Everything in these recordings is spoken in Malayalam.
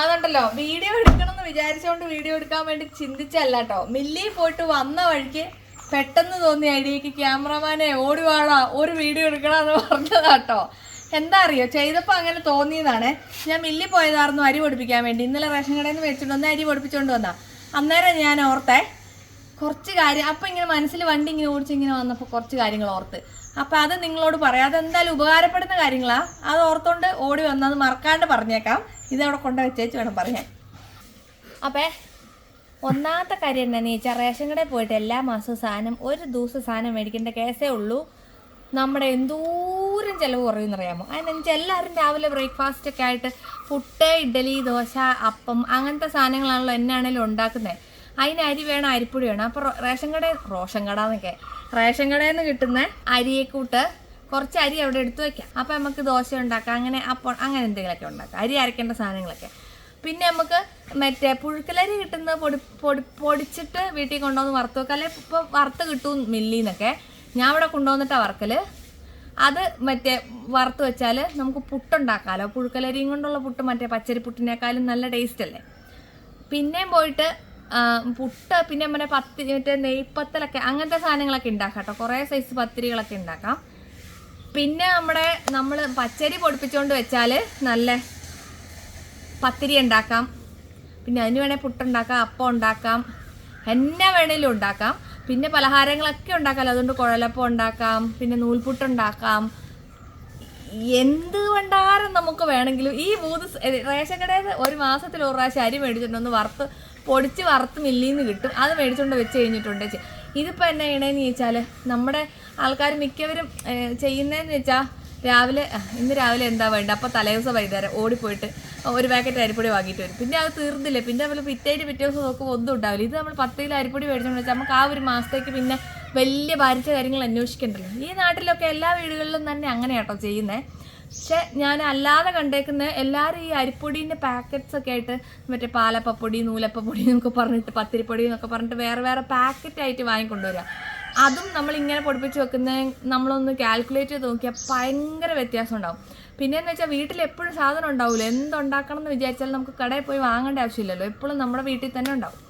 അതുണ്ടല്ലോ വീഡിയോ എടുക്കണം എന്ന് വിചാരിച്ചുകൊണ്ട് വീഡിയോ എടുക്കാൻ വേണ്ടി ചിന്തിച്ചല്ല കേട്ടോ മില്ലി പോയിട്ട് വന്ന വഴിക്ക് പെട്ടെന്ന് തോന്നിയ ഐഡിയക്ക് ക്യാമറമാനെ ഓടുവാടാ ഒരു വീഡിയോ എടുക്കണമെന്ന് പറഞ്ഞതാട്ടോ എന്താ അറിയോ ചെയ്തപ്പോൾ അങ്ങനെ തോന്നിയതാണ്. ഞാൻ മില്ലി പോയതായിരുന്നു അരി പൊടിപ്പിക്കാൻ വേണ്ടി. ഇന്നലെ റേഷൻ കടയിൽ നിന്ന് മേടിച്ചിട്ട് വന്ന് അരി പൊടിപ്പിച്ചുകൊണ്ട് വന്നാ. അന്നേരം ഞാൻ ഓർത്തെ കുറച്ച് കാര്യം അപ്പം ഇങ്ങനെ മനസ്സിൽ വണ്ടി ഇങ്ങനെ ഓടിച്ച് ഇങ്ങനെ വന്നപ്പോൾ കുറച്ച് കാര്യങ്ങൾ ഓർത്ത്. അപ്പം അത് നിങ്ങളോട് പറയാം. അതെന്തായാലും ഉപകാരപ്പെടുന്ന കാര്യങ്ങളാണ് അത് ഓർത്തോണ്ട് ഓടി വന്നത് മറക്കാണ്ട് പറഞ്ഞേക്കാം. ഇതവിടെ കൊണ്ട വെച്ചേച്ച് വേണം പറയാൻ. അപ്പേ ഒന്നാമത്തെ കാര്യം എന്താണെന്ന് ചോദിച്ചാൽ റേഷൻ കടയിൽ പോയിട്ട് എല്ലാ മാസവും സാധനം ഒരു ദിവസം സാധനം മേടിക്കേണ്ട കേസേ ഉള്ളൂ. നമ്മുടെ എന്തോരം ചിലവ് കുറയുമെന്നറിയാമോ? അതിനനുസരിച്ച് എല്ലാവരും രാവിലെ ബ്രേക്ക്ഫാസ്റ്റ് ഒക്കെ ആയിട്ട് പുട്ട് ഇഡ്ഡലി ദോശ അപ്പം അങ്ങനത്തെ സാധനങ്ങളാണല്ലോ എന്നാണേലും ഉണ്ടാക്കുന്നത് അതിന് അരി വേണം അരിപ്പൊടി വേണം? അപ്പോൾ റേഷൻ കട റോഷൻ കട എന്നൊക്കെ റേഷൻ കടയിൽ നിന്ന് കിട്ടുന്ന അരിയെ കൂട്ട് കുറച്ച് അരി അവിടെ എടുത്തു വെക്കാം. അപ്പം നമുക്ക് ദോശ ഉണ്ടാക്കാം അങ്ങനെ അപ്പോൾ അങ്ങനെ എന്തെങ്കിലുമൊക്കെ ഉണ്ടാക്കാം. അരി അരയ്ക്കേണ്ട സാധനങ്ങളൊക്കെ. പിന്നെ നമുക്ക് മറ്റേ പുഴുക്കലരി കിട്ടുന്ന പൊടി പൊടി പൊടിച്ചിട്ട് വീട്ടിൽ കൊണ്ടുവന്ന് വറുത്ത് വെക്കാം. അല്ലെ ഇപ്പോൾ വറുത്ത് കിട്ടും മില്ലിന്നൊക്കെ ഞാൻ ഇവിടെ കൊണ്ടുവന്നിട്ടാണ് വറക്കൽ അത് മറ്റേ വറുത്ത് വെച്ചാൽ നമുക്ക് പുട്ടുണ്ടാക്കാമല്ലോ പുഴുക്കലരിയും കൊണ്ടുള്ള പുട്ട് മറ്റേ പച്ചരി പുട്ടിനേക്കാളും നല്ല ടേസ്റ്റ് അല്ലേ. പിന്നെയും പോയിട്ട് പുട്ട് പിന്നെ നമ്മുടെ പത്തി മറ്റേ നെയ്പ്പത്തലൊക്കെ അങ്ങനത്തെ സാധനങ്ങളൊക്കെ ഉണ്ടാക്കാം കേട്ടോ. കുറേ സൈസ് പത്തിരികളൊക്കെ ഉണ്ടാക്കാം. പിന്നെ നമ്മുടെ നമ്മൾ പച്ചരി പൊടിപ്പിച്ചുകൊണ്ട് വെച്ചാൽ നല്ല പത്തിരി ഉണ്ടാക്കാം. പിന്നെ അതിന് വേണേൽ പുട്ടുണ്ടാക്കാം അപ്പം ഉണ്ടാക്കാം എന്നാ വേണേലും ഉണ്ടാക്കാം. പിന്നെ പലഹാരങ്ങളൊക്കെ ഉണ്ടാക്കാമല്ലോ അതുകൊണ്ട് കുഴലപ്പം ഉണ്ടാക്കാം പിന്നെ നൂൽപുട്ടുണ്ടാക്കാം എന്ത് ഭണ്ഡാരം നമുക്ക് വേണമെങ്കിലും ഈ മൂന്ന് റേഷൻ കടയിൽ ഒരു മാസത്തിൽ ഒരു പ്രാവശ്യം അരി മേടിച്ചിട്ടുണ്ടെന്ന് വറുത്ത് പൊടിച്ച് വറുത്ത് മില്ലിന്ന് കിട്ടും. അത് മേടിച്ചുകൊണ്ട് വെച്ച് കഴിഞ്ഞിട്ടുണ്ട്. ഇതിപ്പോൾ എന്നാ ചെയ്യണേന്ന് ചോദിച്ചാൽ നമ്മുടെ ആൾക്കാർ മിക്കവരും ചെയ്യുന്നതെന്ന് വെച്ചാൽ രാവിലെ ഇന്ന് രാവിലെ എന്താ വേണ്ട? അപ്പോൾ തലേദിവസം വൈകുന്നേരം ഓടിപ്പോയിട്ട് ഒരു പാക്കറ്റ് അരിപ്പൊടി വാങ്ങിയിട്ട് വരും. പിന്നെ അത് തീർന്നില്ല? പിന്നെ നമ്മൾ പിറ്റേറ്റ് പിറ്റേ ദിവസം നോക്കുമ്പോൾ ഒന്നും ഉണ്ടാവില്ല. ഇത് നമ്മൾ പത്ത് കിലോ അരിപ്പൊടി മേടിച്ചോണ്ട് വെച്ചാൽ നമുക്ക് ആ ഒരു മാസത്തേക്ക് പിന്നെ വലിയ ഭാരിച്ച കാര്യങ്ങൾ അന്വേഷിക്കണ്ടല്ലോ. ഈ നാട്ടിലൊക്കെ എല്ലാ വീടുകളിലും തന്നെ അങ്ങനെയാട്ടോ ചെയ്യുന്നത് പക്ഷെ ഞാൻ അല്ലാതെ കണ്ടേക്കുന്ന എല്ലാവരും ഈ അരിപ്പൊടീന്റെ പാക്കറ്റ്സ് ഒക്കെ ആയിട്ട് മറ്റേ പാലപ്പൊടി നൂലപ്പൊടി എന്നൊക്കെ പറഞ്ഞിട്ട് പത്തിരിപ്പൊടി എന്നൊക്കെ പറഞ്ഞിട്ട് വേറെ വേറെ പാക്കറ്റ് ആയിട്ട് വാങ്ങിക്കൊണ്ടുവരിക. അതും നമ്മൾ ഇങ്ങനെ പൊടിപ്പിച്ച് വെക്കുന്ന നമ്മളൊന്ന് കാൽക്കുലേറ്റ് ചെയ്ത് നോക്കിയാൽ ഭയങ്കര വ്യത്യാസം ഉണ്ടാവും. പിന്നെയെന്ന് വെച്ചാൽ വീട്ടിൽ എപ്പോഴും സാധനം ഉണ്ടാവില്ല എന്തുണ്ടാക്കണം എന്ന് വിചാരിച്ചാൽ നമുക്ക് കടയിൽ പോയി വാങ്ങേണ്ട ആവശ്യമില്ലല്ലോ. എപ്പോഴും നമ്മുടെ വീട്ടിൽ തന്നെ ഉണ്ടാവും.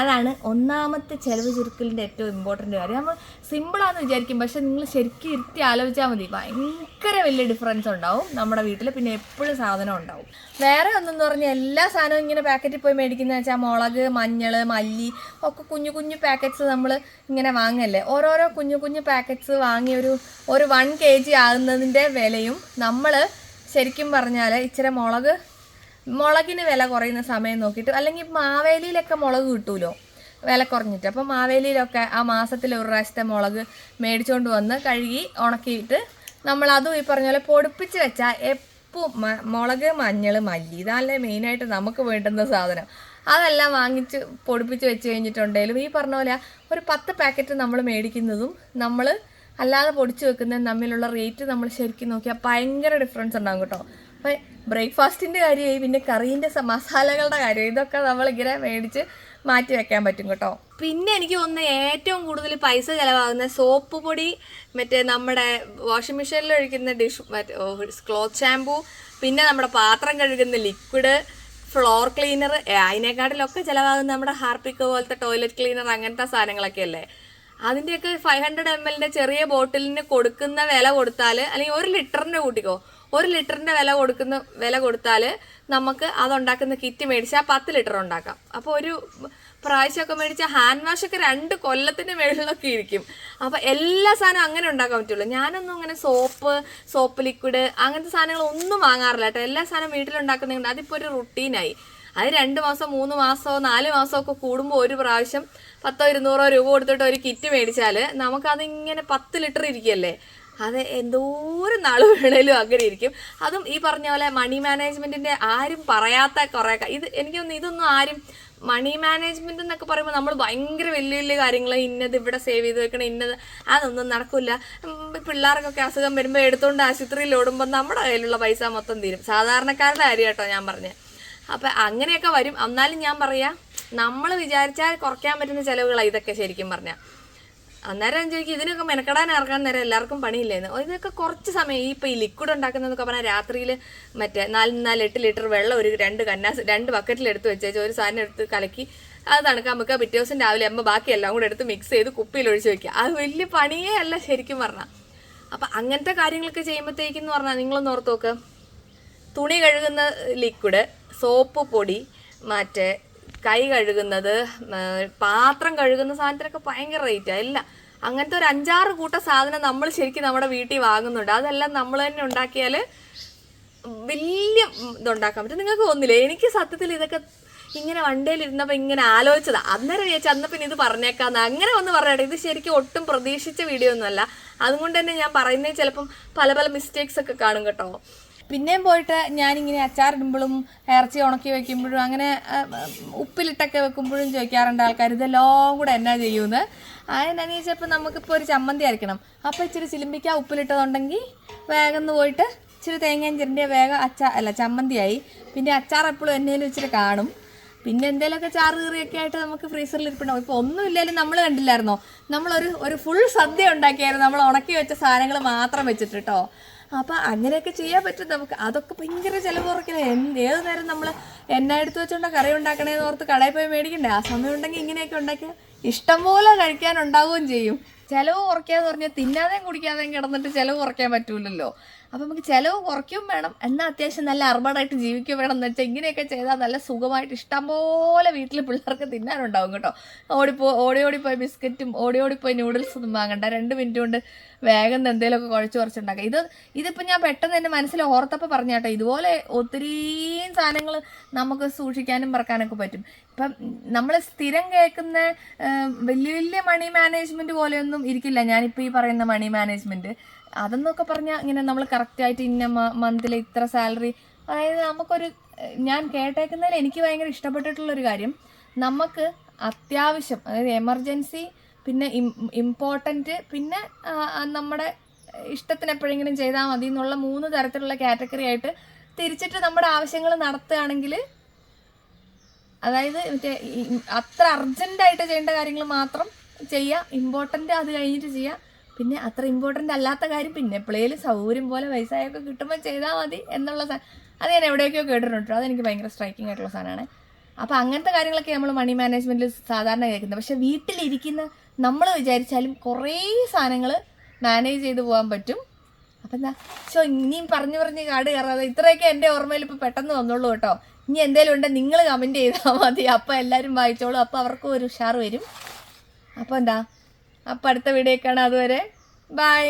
അതാണ് ഒന്നാമത്തെ ചെലവ് ചുരുക്കലിന്റെ ഏറ്റവും ഇമ്പോർട്ടന്റ് കാര്യം. നമ്മൾ സിമ്പിളാന്ന് വിചാരിക്കും പക്ഷെ നിങ്ങൾ ശരിക്കും ഇരുത്തി ആലോചിച്ചാൽ മതി. ഭയങ്കര വലിയ ഡിഫറൻസ് ഉണ്ടാവും നമ്മുടെ വീട്ടിൽ പിന്നെ എപ്പോഴും സാധനം ഉണ്ടാവും. വേറെ ഒന്നെന്ന് പറഞ്ഞാൽ എല്ലാ സാധനവും ഇങ്ങനെ പാക്കറ്റിൽ പോയി മേടിക്കുന്ന വെച്ചാൽ മുളക് മഞ്ഞൾ മല്ലി ഒക്കെ കുഞ്ഞു കുഞ്ഞു പാക്കറ്റ്സ് നമ്മൾ ഇങ്ങനെ വാങ്ങല്ലേ? ഓരോരോ കുഞ്ഞു കുഞ്ഞു പാക്കറ്റ്സ് വാങ്ങി ഒരു ഒരു വൺ കെ ജി ആകുന്നതിന്റെ വിലയും നമ്മൾ ശരിക്കും പറഞ്ഞാൽ ഇച്ചിരി മുളക് മുളകിന് വില കുറയുന്ന സമയം നോക്കിയിട്ട് അല്ലെങ്കിൽ മാവേലിയിലൊക്കെ മുളക് കിട്ടുമല്ലോ വില കുറഞ്ഞിട്ട്. അപ്പം മാവേലിയിലൊക്കെ ആ മാസത്തിൽ ഒരു പ്രാവശ്യത്തെ മുളക് മേടിച്ചുകൊണ്ട് വന്ന് കഴുകി ഉണക്കിയിട്ട് നമ്മൾ അതും ഈ പറഞ്ഞ പോലെ പൊടിപ്പിച്ച് വെച്ചാൽ എപ്പോൾ മുളക് മഞ്ഞൾ മല്ലി ഇതല്ലേ മെയിനായിട്ട് നമുക്ക് വേണ്ടുന്ന സാധനം. അതെല്ലാം വാങ്ങിച്ച് പൊടിപ്പിച്ച് വെച്ച് കഴിഞ്ഞിട്ടുണ്ടെങ്കിലും ഈ പറഞ്ഞ പോലെ ഒരു പത്ത് പാക്കറ്റ് നമ്മൾ മേടിക്കുന്നതും നമ്മൾ അല്ലാതെ പൊടിച്ച് വെക്കുന്നതും തമ്മിലുള്ള റേറ്റ് നമ്മൾ ശരിക്കും നോക്കിയാൽ ഭയങ്കര ഡിഫറൻസ് ഉണ്ടാകും കേട്ടോ. അപ്പം ബ്രേക്ക്ഫാസ്റ്റിന്റെ കാര്യമായി പിന്നെ കറീന്റെ മസാലകളുടെ കാര്യം ഇതൊക്കെ നമ്മളിങ്ങനെ മേടിച്ച് മാറ്റി വെക്കാൻ പറ്റും കേട്ടോ. പിന്നെ എനിക്ക് തോന്നുന്ന ഏറ്റവും കൂടുതൽ പൈസ ചിലവാകുന്ന സോപ്പ് പൊടി മറ്റേ നമ്മുടെ വാഷിംഗ് മെഷീനിൽ ഒഴിക്കുന്ന ഡിഷ് മറ്റേ ക്ലോത്ത് ഷാമ്പു പിന്നെ നമ്മുടെ പാത്രം കഴുകുന്ന ലിക്വിഡ് ഫ്ലോർ ക്ലീനർ അതിനെക്കാട്ടിലൊക്കെ ചിലവാകുന്ന നമ്മുടെ ഹാർപ്പിക്ക് പോലത്തെ ടോയ്ലറ്റ് ക്ലീനർ അങ്ങനത്തെ സാധനങ്ങളൊക്കെ അല്ലേ? അതിന്റെയൊക്കെ ഫൈവ് ഹൺഡ്രഡ് എം എല്ലിന്റെ ചെറിയ ബോട്ടിലിന് കൊടുക്കുന്ന വില കൊടുത്താൽ അല്ലെങ്കിൽ ഒരു ലിറ്ററിന്റെ കൂട്ടിക്കോ ഒരു ലിറ്ററിന്റെ വില കൊടുക്കുന്ന വില കൊടുത്താൽ നമുക്ക് അതുണ്ടാക്കുന്ന കിറ്റ് മേടിച്ചാൽ പത്ത് ലിറ്റർ ഉണ്ടാക്കാം. അപ്പോൾ ഒരു പ്രാവശ്യമൊക്കെ മേടിച്ച ഹാൻഡ് വാഷ് ഒക്കെ രണ്ട് കൊല്ലത്തിന്റെ മേളിലൊക്കെ ഇരിക്കും. അപ്പോൾ എല്ലാ സാധനവും അങ്ങനെ ഉണ്ടാക്കാൻ പറ്റുള്ളൂ. ഞാനൊന്നും അങ്ങനെ സോപ്പ് സോപ്പ് ലിക്വിഡ് അങ്ങനത്തെ സാധനങ്ങളൊന്നും വാങ്ങാറില്ല കേട്ടോ. എല്ലാ സാധനവും വീട്ടിലുണ്ടാക്കുന്നുണ്ട് അതിപ്പോ ഒരു റുട്ടീനായി അത് രണ്ട് മാസം മൂന്ന് മാസമോ നാല് മാസോ ഒക്കെ കൂടുമ്പോൾ ഒരു പ്രാവശ്യം പത്തോ ഇരുന്നൂറോ രൂപ കൊടുത്തിട്ട് ഒരു കിറ്റ് മേടിച്ചാൽ നമുക്കതിങ്ങനെ പത്ത് ലിറ്റർ ഇരിക്കുകയല്ലേ അത് എന്തോരം നാൾ വേണേലും അങ്ങനെ ഇരിക്കും. അതും ഈ പറഞ്ഞ പോലെ മണി മാനേജ്മെന്റിന്റെ ആരും പറയാത്ത കുറേ ഇത് എനിക്കൊന്നും ഇതൊന്നും ആരും മണി മാനേജ്മെന്റ് എന്നൊക്കെ പറയുമ്പോൾ നമ്മൾ ഭയങ്കര വലിയ വലിയ കാര്യങ്ങൾ ഇന്നത് ഇവിടെ സേവ് ചെയ്ത് വെക്കണം ഇന്നത് അതൊന്നും നടക്കില്ല പിള്ളേർക്കൊക്കെ അസുഖം വരുമ്പോൾ എടുത്തുകൊണ്ട് ആശുപത്രിയിൽ ഓടുമ്പോൾ നമ്മുടെ കയ്യിലുള്ള പൈസ മൊത്തം തീരും. സാധാരണക്കാരുടെ കാര്യം കേട്ടോ ഞാൻ പറഞ്ഞത് അപ്പം അങ്ങനെയൊക്കെ വരും. എന്നാലും ഞാൻ പറയാം നമ്മൾ വിചാരിച്ചാൽ കുറയ്ക്കാൻ പറ്റുന്ന ചിലവുകളാണ് ഇതൊക്കെ ശരിക്കും പറഞ്ഞാൽ അന്നേരം ചോദിക്കും ഇതിനൊക്കെ മെനക്കെടാൻ ഇറങ്ങാൻ നേരം? എല്ലാവർക്കും പണിയില്ലേന്ന്. ഇതൊക്കെ കുറച്ച് സമയം. ഈ ഇപ്പൊ ഈ ലിക്വിഡ് ഉണ്ടാക്കുന്നതൊക്കെ പറഞ്ഞാൽ രാത്രിയിൽ മറ്റേ നാല് നാല് എട്ട് ലിറ്റർ വെള്ളം ഒരു രണ്ട് കന്നാസ് രണ്ട് ബക്കറ്റിൽ എടുത്ത് വെച്ചേച്ച് ഒരു സാധനം എടുത്ത് കലക്കി അത് തണുക്കാൻ വെക്കുക. പിറ്റേ ദിവസം രാവിലെ ആകുമ്പോൾ ബാക്കി എല്ലാം കൂടെ എടുത്ത് മിക്സ് ചെയ്ത് കുപ്പിയിൽ ഒഴിച്ച് വെക്കുക. അത് വലിയ പണിയേ അല്ല ശരിക്കും പറഞ്ഞാൽ അപ്പം അങ്ങനത്തെ കാര്യങ്ങളൊക്കെ ചെയ്യുമ്പോഴത്തേക്കെന്ന് പറഞ്ഞാൽ നിങ്ങളൊന്ന് ഓർത്ത് നോക്ക്. തുണി കഴുകുന്ന ലിക്വിഡ് സോപ്പ് പൊടി മറ്റേ കൈ കഴുകുന്നത് പാത്രം കഴുകുന്ന സാധനത്തിനൊക്കെ ഭയങ്കര റേറ്റാണ് എല്ലാം അങ്ങനത്തെ ഒരു അഞ്ചാറ് കൂട്ട സാധനം നമ്മൾ ശരിക്കും നമ്മുടെ വീട്ടിൽ വാങ്ങുന്നുണ്ട്. അതെല്ലാം നമ്മൾ തന്നെ ഉണ്ടാക്കിയാൽ വലിയ ഇതുണ്ടാക്കാൻ പറ്റും. നിങ്ങൾക്ക് തോന്നില്ലേ? എനിക്ക് സത്യത്തിൽ ഇതൊക്കെ ഇങ്ങനെ വണ്ടിയിൽ ഇരുന്നപ്പോൾ ഇങ്ങനെ ആലോചിച്ചതാ. അന്നേരം വിചാരിച്ചു അന്ന് പിന്നെ ഇത് പറഞ്ഞേക്കാന്ന്. അങ്ങനെ ഒന്ന് പറയട്ടെ ഇത് ശരിക്കും ഒട്ടും പ്രതീക്ഷിച്ച വീഡിയോ ഒന്നുമല്ല. അതുകൊണ്ട് തന്നെ ഞാൻ പറയുന്നത് ചിലപ്പം പല പല മിസ്റ്റേക്സ് ഒക്കെ കാണും കേട്ടോ. പിന്നെയും പോയിട്ട് ഞാനിങ്ങനെ അച്ചാറിടുമ്പോഴും ഇറച്ചി ഉണക്കി വെക്കുമ്പോഴും അങ്ങനെ ഉപ്പിലിട്ടൊക്കെ വെക്കുമ്പോഴും ചോദിക്കാറുണ്ട് ആൾക്കാർ ഇതെല്ലാം കൂടെ എന്നാ ചെയ്യുമെന്ന് അതിനെന്ന് ചോദിച്ചപ്പോൾ നമുക്കിപ്പോൾ ഒരു ചമ്മന്തി അരക്കണം. അപ്പോൾ ഇച്ചിരി ചിലിമ്പിക്ക ഉപ്പിലിട്ടതുണ്ടെങ്കിൽ വേഗം പോയിട്ട് ഇച്ചിരി തേങ്ങയും ചിരണ്ടിയ വേഗം അച്ചാ അല്ല ചമ്മന്തിയായി. പിന്നെ അച്ചാർ എപ്പോഴും എന്നേലും ഇച്ചിരി കാണും. പിന്നെ എന്തെങ്കിലുമൊക്കെ ചാറ് കറിയൊക്കെ ആയിട്ട് നമുക്ക് ഫ്രീസറിൽ ഇരിപ്പുണ്ടാവും ഇപ്പോൾ ഒന്നും ഇല്ലെങ്കിലും നമ്മൾ കണ്ടില്ലായിരുന്നോ? നമ്മളൊരു ഒരു ഫുൾ സദ്യ ഉണ്ടാക്കിയായിരുന്നു. നമ്മൾ ഉണക്കി വെച്ച സാധനങ്ങൾ മാത്രം വെച്ചിട്ട് കേട്ടോ അപ്പം അങ്ങനെയൊക്കെ ചെയ്യാൻ പറ്റും നമുക്ക്. അതൊക്കെ ഭയങ്കര ചിലവ് കുറയ്ക്കണം എന്ത് ഏത് നേരം നമ്മൾ എണ്ണ എടുത്ത് വെച്ചുകൊണ്ട് കറി ഉണ്ടാക്കണേന്ന് ഓർത്ത് കടയിൽ പോയി മേടിക്കണ്ടേ? ആ സമയം ഉണ്ടെങ്കിൽ ഇങ്ങനെയൊക്കെ ഉണ്ടാക്കിയാൽ ഇഷ്ടംപോലെ കഴിക്കാൻ ഉണ്ടാവുകയും ചെയ്യും. ചിലവ് കുറയ്ക്കാന്ന് പറഞ്ഞാൽ തിന്നാതെയും കുടിക്കാതെയും കിടന്നിട്ട് ചിലവ് കുറയ്ക്കാൻ പറ്റൂലല്ലോ. അപ്പം നമുക്ക് ചിലവ് കുറയ്ക്കും വേണം. എന്നാൽ അത്യാവശ്യം നല്ല അർബഡായിട്ട് ജീവിക്കും വേണം എന്ന് വെച്ചാൽ ഇങ്ങനെയൊക്കെ ചെയ്താൽ നല്ല സുഖമായിട്ട് ഇഷ്ടംപോലെ വീട്ടിൽ പിള്ളേർക്ക് തിന്നാനുണ്ടാവും കേട്ടോ. ഓടിപ്പോ ഓടി ഓടിപ്പോയി ബിസ്ക്കറ്റും ഓടി ഓടിപ്പോയി നൂഡിൽസ് ഒന്നും വാങ്ങണ്ട. രണ്ട് മിനിറ്റ് കൊണ്ട് വേഗം എന്തെങ്കിലുമൊക്കെ കുഴച്ച് കുറച്ചുണ്ടാക്കാം. ഇത് ഇതിപ്പോൾ ഞാൻ പെട്ടെന്ന് എന്റെ മനസ്സിൽ ഓർത്തപ്പോൾ പറഞ്ഞ കേട്ടോ ഇതുപോലെ ഒത്തിരി സാധനങ്ങൾ നമുക്ക് സൂക്ഷിക്കാനും പറക്കാനൊക്കെ പറ്റും. ഇപ്പം നമ്മൾ സ്ഥിരം കേൾക്കുന്ന വലിയ വലിയ മണി മാനേജ്മെന്റ് പോലെയൊന്നും ഇരിക്കില്ല. ഞാനിപ്പോൾ ഈ പറയുന്ന മണി മാനേജ്മെന്റ് അതെന്നൊക്കെ പറഞ്ഞാൽ ഇങ്ങനെ നമ്മൾ കറക്റ്റായിട്ട് ഇന്ന മന്തിൽ ഇത്ര സാലറി അതായത് നമുക്കൊരു ഞാൻ കേട്ടേക്കുന്നതിൽ എനിക്ക് ഭയങ്കര ഇഷ്ടപ്പെട്ടിട്ടുള്ളൊരു കാര്യം നമുക്ക് അത്യാവശ്യം അതായത് എമർജൻസി പിന്നെ ഇമ്പോർട്ടന്റ് പിന്നെ നമ്മുടെ ഇഷ്ടത്തിന് എപ്പോഴെങ്കിലും ചെയ്താൽ മതി എന്നുള്ള മൂന്ന് തരത്തിലുള്ള കാറ്റഗറി ആയിട്ട് തിരിച്ചിട്ട് നമ്മുടെ ആവശ്യങ്ങൾ നടത്തുകയാണെങ്കിൽ അതായത് മറ്റേ അത്ര അർജന്റായിട്ട് ചെയ്യേണ്ട കാര്യങ്ങൾ മാത്രം ചെയ്യുക ഇമ്പോർട്ടന്റ് അത് കഴിഞ്ഞിട്ട് ചെയ്യുക പിന്നെ അത്ര ഇമ്പോർട്ടന്റ് അല്ലാത്ത കാര്യം പിന്നെ എപ്പോഴേലും സൗകര്യം പോലെ പൈസയൊക്കെ കിട്ടുമ്പോൾ ചെയ്താൽ മതി എന്നുള്ള അത് ഞാൻ എവിടെയൊക്കെയോ കേട്ടിട്ടുണ്ട്. കേട്ടോ. അതെനിക്ക് ഭയങ്കര സ്ട്രൈക്കിംഗ് ആയിട്ടുള്ള സാധനമാണ്. അപ്പോൾ അങ്ങനത്തെ കാര്യങ്ങളൊക്കെ നമ്മൾ മണി മാനേജ്മെന്റിൽ സാധാരണ കേൾക്കുന്നത് പക്ഷേ വീട്ടിലിരിക്കുന്ന നമ്മൾ വിചാരിച്ചാലും കുറേ സാധനങ്ങൾ മാനേജ് ചെയ്ത് പോകാൻ പറ്റും. അപ്പം എന്താ? സോ ഇനിയും പറഞ്ഞു പറഞ്ഞ് കാട് കയറാതെ ഇത്രയൊക്കെ എന്റെ ഓർമ്മയിൽ ഇപ്പോൾ പെട്ടെന്ന് വന്നുള്ളൂ കേട്ടോ. ഇനി എന്തേലും ഉണ്ടെങ്കിൽ നിങ്ങൾ കമന്റ് ചെയ്താൽ മതി. അപ്പോൾ എല്ലാവരും വായിച്ചോളൂ. അപ്പോൾ അവർക്കും ഒരു ഉഷാർ വരും. അപ്പോൾ എന്താ? അപ്പോൾ അടുത്ത വീഡിയോ കാണാം. അതുവരെ ബൈ.